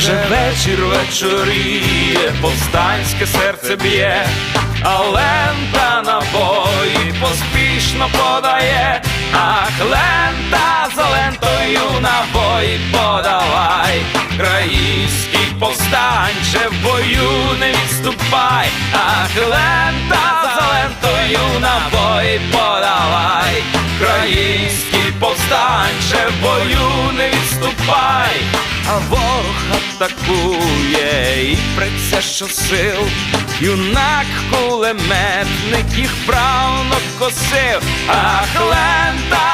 Вже вечір вечоріє, повстанське серце б'є, а лента набої поспішно подає, ах, лента за лентою набої подавай, Краївський повстанче в бою не відступай, ах, лента за лентою набої подавай, Краївський повстанче в бою не відступай, а ворог атакує і що сил, юнак кулеметник їх правно косив, ах, лента